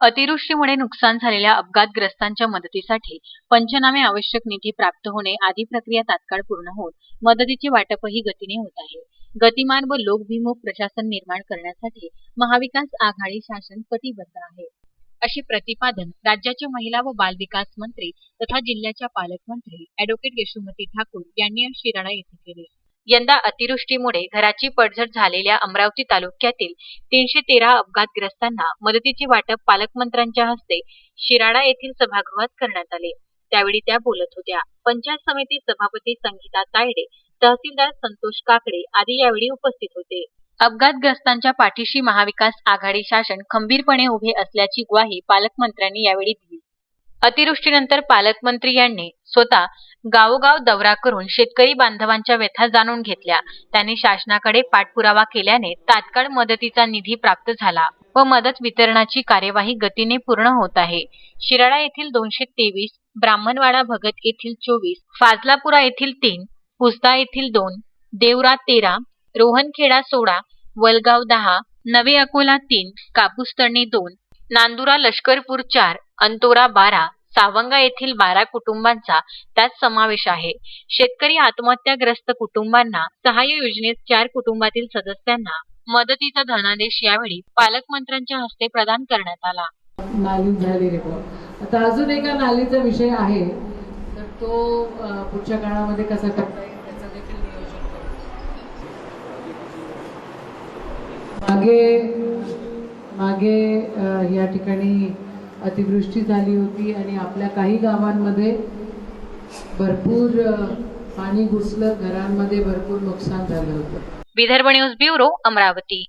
अतिवृष्टीमुळे नुकसान झालेल्या अपघातग्रस्तांच्या मदतीसाठी पंचनामे आवश्यक निधी प्राप्त होणे आदी प्रक्रिया तात्काळ पूर्ण होत मदतीचे वाटपही गतीने होत आहे. गतिमान व लोकभिमुख प्रशासन निर्माण करण्यासाठी महाविकास आघाडी शासन कटिबद्ध आहे. असे प्रतिपादन राज्याच्या महिला व बालविकास मंत्री तथा जिल्ह्याच्या पालकमंत्री अॅडव्होकेट यशोमती ठाकूर यांनी आज शिराळा येथे केले. यंदा अतिवृष्टीमुळे घराची पडझड झालेल्या अमरावती तालुक्यातील तीनशे तेरा अपघातग्रस्तांना मदतीचे वाटप पालकमंत्र्यांच्या हस्ते शिराळा येथील सभागृहात करण्यात आले. त्यावेळी त्या बोलत होत्या. पंचायत समिती सभापती संगीता तायडे तहसीलदार संतोष काकडे आदी यावेळी उपस्थित होते. अपघातग्रस्तांच्या पाठीशी महाविकास आघाडी शासन खंबीरपणे उभे असल्याची ग्वाही पालकमंत्र्यांनी यावेळी दिली. अतिवृष्टीनंतर पालकमंत्री यांनी स्वतः गावोगाव दौरा करून शेतकरी बांधवांच्या व्यथा जाणून घेतल्या. त्यांनी शासनाकडे पाठपुरावा केल्याने तात्काळ मदतीचा निधी प्राप्त झाला व मदत वितरणाची कार्यवाही गतीने पूर्ण होत आहे. शिराळा येथील दोनशे तेवीस ब्राह्मणवाडा भगत येथील चोवीस फाजलापुरा येथील तीन पुस्ता येथील दोन देवरा तेरा रोहनखेडा सोळा वलगाव दहा नवे अकोला तीन कापूसतळणी दोन नांदुरा लष्करपूर चार अंतोरा बारा सावंगा येथील बारा कुटुंबांचा त्यात समावेश आहे. शेतकरी आत्महत्याग्रस्त कुटुंबांना सहाय्य योजनेत चार कुटुंबातील सदस्यांना मदतीचा धनादेश यावेळी पालकमंत्र्यांच्या हस्ते प्रदान करण्यात आला. नाली झाली आता अजून एका नालीचा विषय आहे. तर तो पुढच्या काळामध्ये कसा करता येईल त्याचं देखील मागे मागे या ठिकाणी अतिवृष्टी झाली होती आणि आपल्या काही गावांमध्ये भरपूर पाणी घुसलं घरांमध्ये भरपूर नुकसान झालं होतं. Vidarbha news bureau Amravati.